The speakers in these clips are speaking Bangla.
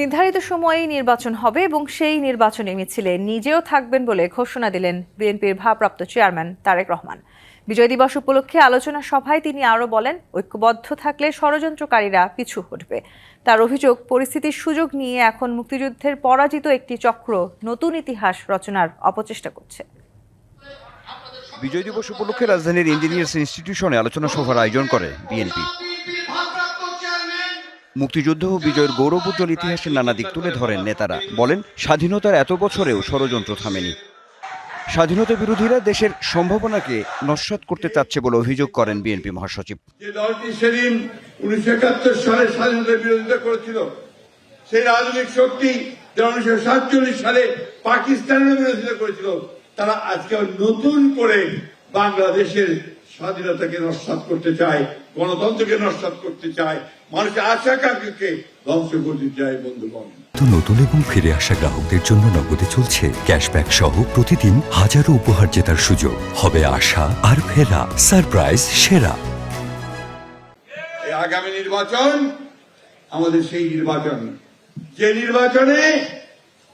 নির্ধারিত সময়েই নির্বাচন হবে এবং সেই নির্বাচনে মিছিলে নিজেও থাকবেন বলে ঘোষণা দিলেন বিএনপির ভারপ্রাপ্ত চেয়ারম্যান তারেক রহমান। বিজয় দিবস উপলক্ষে আলোচনা সভায় তিনি আরও বলেন, ঐক্যবদ্ধ থাকলে ষড়যন্ত্রকারীরা পিছু হটবে। তার অভিযোগ, পরিস্থিতির সুযোগ নিয়ে এখন মুক্তিযুদ্ধের পরাজিত একটি চক্র নতুন ইতিহাস রচনার অপচেষ্টা করছে। বিজয় দিবস উপলক্ষে রাজধানীর ইঞ্জিনিয়ার্স ইনস্টিটিউশনে আলোচনা সভার আয়োজন করে বিএনপি। মুক্তিযুদ্ধ ও বিজয়ের গৌরবোজ্জ্বল ইতিহাসের নানা দিক তুলে ধরেন নেতারা। বলেন, স্বাধীনতার এত বছরেও ষড়যন্ত্র থামেনি। স্বাধীনতা বিরোধীরা দেশের সম্ভাবনাকে নস্বাত করতে চাচ্ছে বলে অভিযোগ করেন বিএনপি মহাসচিব। যে দলটি সেদিন উনিশশো একাত্তর সালে স্বাধীনতার বিরোধিতা করেছিল, সেই রাজনৈতিক শক্তি যারা উনিশশো সাতচল্লিশ সালে পাকিস্তানের বিরোধিতা করেছিল, তারা আজকে নতুন করে বাংলাদেশের স্বাধীনতাকে নস্বাত করতে চায় গণতন্ত্রকে নস্বাত করতে চায় মানুষের আশা আকাঙ্ক্ষাকে ধ্বংস করতে চায় বন্ধুগণ। নতুন এবং ফিরে আসা গ্রাহকদের জন্য নগদে চলছে ক্যাশব্যাক সহ প্রতিদিন হাজারো উপহার জেতার সুযোগ। হবে আশা আর ফেরা সারপ্রাইজ সেরা। এই আগামী নির্বাচন আমাদের সেই নির্বাচন। যে নির্বাচনে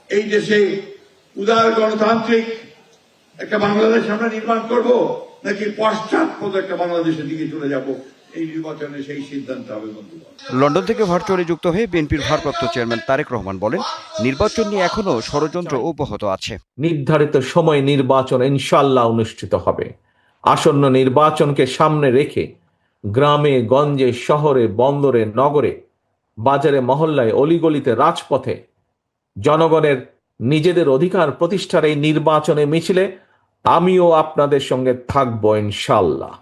এই দেশে উদার গণতান্ত্রিক একটা বাংলাদেশ আমরা নির্মাণ করব নাকি পশ্চাৎপদ একটা বাংলাদেশের দিকে চলে যাব? এই নির্বাচনে সেই সিদ্ধান্ত হবে বন্ধুগণ। লন্ডন থেকে ভার্চুয়ালি যুক্ত হয়ে বিএনপির ভারপ্রাপ্ত চেয়ারম্যান তারেক রহমান বলেন নির্বাচন নিয়ে এখনও ষড়যন্ত্র অব্যাহত আছে। নির্ধারিত সময় নির্বাচন ইনশাল্লাহ অনুষ্ঠিত হবে। আসন্ন নির্বাচনকে সামনে রেখে গ্রামে গঞ্জে শহরে বন্দরে নগরে বাজারে মহল্লায় অলিগলিতে রাজপথে জনগণের নিজেদের অধিকার প্রতিষ্ঠার এই নির্বাচনে মিছিলে আমিও আপনাদের সঙ্গে থাকব ইনশাল্লাহ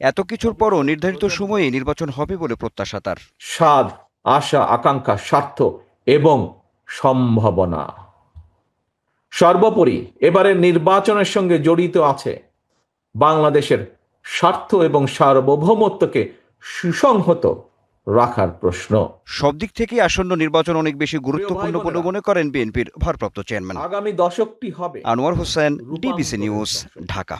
এত কিছুর পরও নির্ধারিত সময়ে নির্বাচন হবে বলে প্রত্যাশা তার। স্বাদ আশা আকাঙ্ক্ষা স্বার্থ এবং সম্ভাবনা। সর্বোপরি এবারের নির্বাচনের সঙ্গে জড়িত আছে বাংলাদেশের স্বার্থ এবং সার্বভৌমত্বকে সুসংহত রাখার প্রশ্ন। সব দিক থেকে আসন্ন নির্বাচন অনেক বেশি গুরুত্বপূর্ণ বলে মনে করেন বিএনপির ভারপ্রাপ্ত চেয়ারম্যান। আগামী দশকটি হবে আনোয়ার হোসেন ডিবিসি নিউজ ঢাকা।